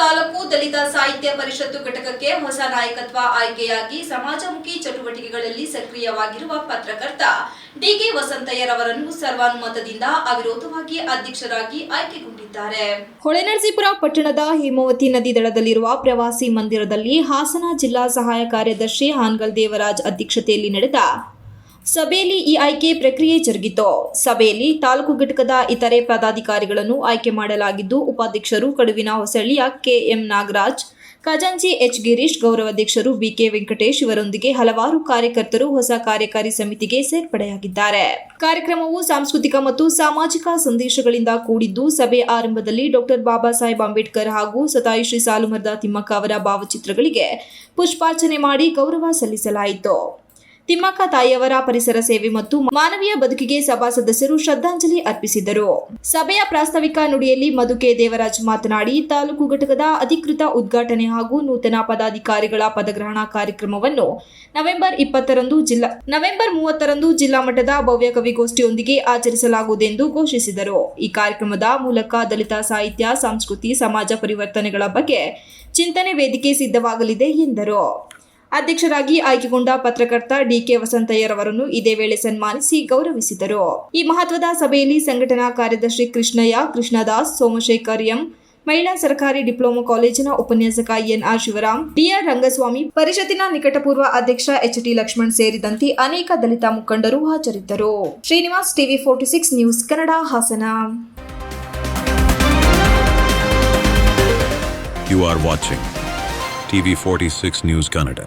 ತಾಲೂಕು ದಲಿತ ಸಾಹಿತ್ಯ ಪರಿಷತ್ತು ಘಟಕಕ್ಕೆ ಹೊಸ ನಾಯಕತ್ವ ಆಯ್ಕೆಯಾಗಿ ಸಮಾಜಮುಖಿ ಚಟುವಟಿಕೆಗಳಲ್ಲಿ ಸಕ್ರಿಯವಾಗಿರುವ ಪತ್ರಕರ್ತ ಡಿಕೆ ವಸಂತಯ್ಯರವರನ್ನು ಸರ್ವಾನುಮತದಿಂದ ಅವಿರೋಧವಾಗಿ ಅಧ್ಯಕ್ಷರಾಗಿ ಆಯ್ಕೆಗೊಂಡಿದ್ದಾರೆ. ಹೊಳೆನರಸೀಪುರ ಪಟ್ಟಣದ ಹೇಮಾವತಿ ನದಿ ದಡದಲ್ಲಿರುವ ಪ್ರವಾಸಿ ಮಂದಿರದಲ್ಲಿ ಹಾಸನ ಜಿಲ್ಲಾ ಸಹಾಯ ಕಾರ್ಯದರ್ಶಿ ಹಾನ್ಗಲ್ ದೇವರಾಜ್ ಅಧ್ಯಕ್ಷತೆಯಲ್ಲಿ ನಡೆದ ಸಭೆಯಲ್ಲಿ ಈ ಆಯ್ಕೆ ಪ್ರಕ್ರಿಯೆ ಜರುಗಿತು. ಸಭೆಯಲ್ಲಿ ತಾಲೂಕು ಘಟಕದ ಇತರೆ ಪದಾಧಿಕಾರಿಗಳನ್ನು ಆಯ್ಕೆ ಮಾಡಲಾಗಿದ್ದು, ಉಪಾಧ್ಯಕ್ಷರು ಕಡುವಿನ ಹೊಸಳ್ಳಿಯ ಕೆಎಂ ನಾಗರಾಜ್, ಖಜಾಂಚಿ ಎಚ್ ಗಿರೀಶ್, ಗೌರವಾಧ್ಯಕ್ಷರು ಬಿಕೆ ವೆಂಕಟೇಶ್ ಇವರೊಂದಿಗೆ ಹಲವಾರು ಕಾರ್ಯಕರ್ತರು ಹೊಸ ಕಾರ್ಯಕಾರಿ ಸಮಿತಿಗೆ ಸೇರ್ಪಡೆಯಾಗಿದ್ದಾರೆ. ಕಾರ್ಯಕ್ರಮವು ಸಾಂಸ್ಕೃತಿಕ ಮತ್ತು ಸಾಮಾಜಿಕ ಸಂದೇಶಗಳಿಂದ ಕೂಡಿದ್ದು, ಸಭೆ ಆರಂಭದಲ್ಲಿ ಡಾಕ್ಟರ್ ಬಾಬಾ ಸಾಹೇಬ್ ಅಂಬೇಡ್ಕರ್ ಹಾಗೂ ಸತಾಯಿ ಶ್ರೀ ಸಾಲುಮರದ ತಿಮ್ಮಕ್ಕ ಅವರ ಭಾವಚಿತ್ರಗಳಿಗೆ ಪುಷ್ಪಾರ್ಚನೆ ಮಾಡಿ ಗೌರವ ಸಲ್ಲಿಸಲಾಯಿತು. ತಿಮ್ಮಕ್ಕ ತಾಯಿಯವರ ಪರಿಸರ ಸೇವೆ ಮತ್ತು ಮಾನವೀಯ ಬದುಕಿಗೆ ಸಭಾ ಸದಸ್ಯರು ಶ್ರದ್ಧಾಂಜಲಿ ಅರ್ಪಿಸಿದರು. ಸಭೆಯ ಪ್ರಾಸ್ತಾವಿಕ ನುಡಿಯಲ್ಲಿ ಮಧುಕೆ ದೇವರಾಜ್ ಮಾತನಾಡಿ, ತಾಲೂಕು ಘಟಕದ ಅಧಿಕೃತ ಉದ್ಘಾಟನೆ ಹಾಗೂ ನೂತನ ಪದಾಧಿಕಾರಿಗಳ ಪದಗ್ರಹಣ ಕಾರ್ಯಕ್ರಮವನ್ನು ನವೆಂಬರ್ ಇಪ್ಪತ್ತರಂದು ಜಿಲ್ಲಾ, ನವೆಂಬರ್ ಮೂವತ್ತರಂದು ಜಿಲ್ಲಾ ಮಟ್ಟದ ಭವ್ಯ ಕವಿಗೋಷ್ಠಿಯೊಂದಿಗೆ ಆಚರಿಸಲಾಗುವುದೆಂದು ಘೋಷಿಸಿದರು. ಈ ಕಾರ್ಯಕ್ರಮದ ಮೂಲಕ ದಲಿತ ಸಾಹಿತ್ಯ, ಸಂಸ್ಕೃತಿ, ಸಮಾಜ ಪರಿವರ್ತನೆಗಳ ಬಗ್ಗೆ ಚಿಂತನೆ ವೇದಿಕೆ ಸಿದ್ಧವಾಗಲಿದೆ ಎಂದರು. ಅಧ್ಯಕ್ಷರಾಗಿ ಆಯ್ಕೆಗೊಂಡ ಪತ್ರಕರ್ತ ಡಿಕೆ ವಸಂತಯ್ಯರವರನ್ನು ಇದೇ ವೇಳೆ ಸನ್ಮಾನಿಸಿ ಗೌರವಿಸಿದರು. ಈ ಮಹತ್ವದ ಸಭೆಯಲ್ಲಿ ಸಂಘಟನಾ ಕಾರ್ಯದರ್ಶಿ ಕೃಷ್ಣಯ್ಯ, ಕೃಷ್ಣದಾಸ್, ಸೋಮಶೇಖರ್ ಎಂ, ಮಹಿಳಾ ಸರ್ಕಾರಿ ಡಿಪ್ಲೊಮಾ ಕಾಲೇಜಿನ ಉಪನ್ಯಾಸಕ ಎನ್ಆರ್ ಶಿವರಾಮ್ ಡಿಆರ್ ರಂಗಸ್ವಾಮಿ, ಪರಿಷತ್ತಿನ ನಿಕಟಪೂರ್ವ ಅಧ್ಯಕ್ಷ ಎಚ್ ಟಿ ಲಕ್ಷ್ಮಣ್ ಸೇರಿದಂತೆ ಅನೇಕ ದಲಿತ ಮುಖಂಡರು ಹಾಜರಿದ್ದರು. Srinivas TV forty six news Kannada Hassan. You are watching TV46 News Kannada.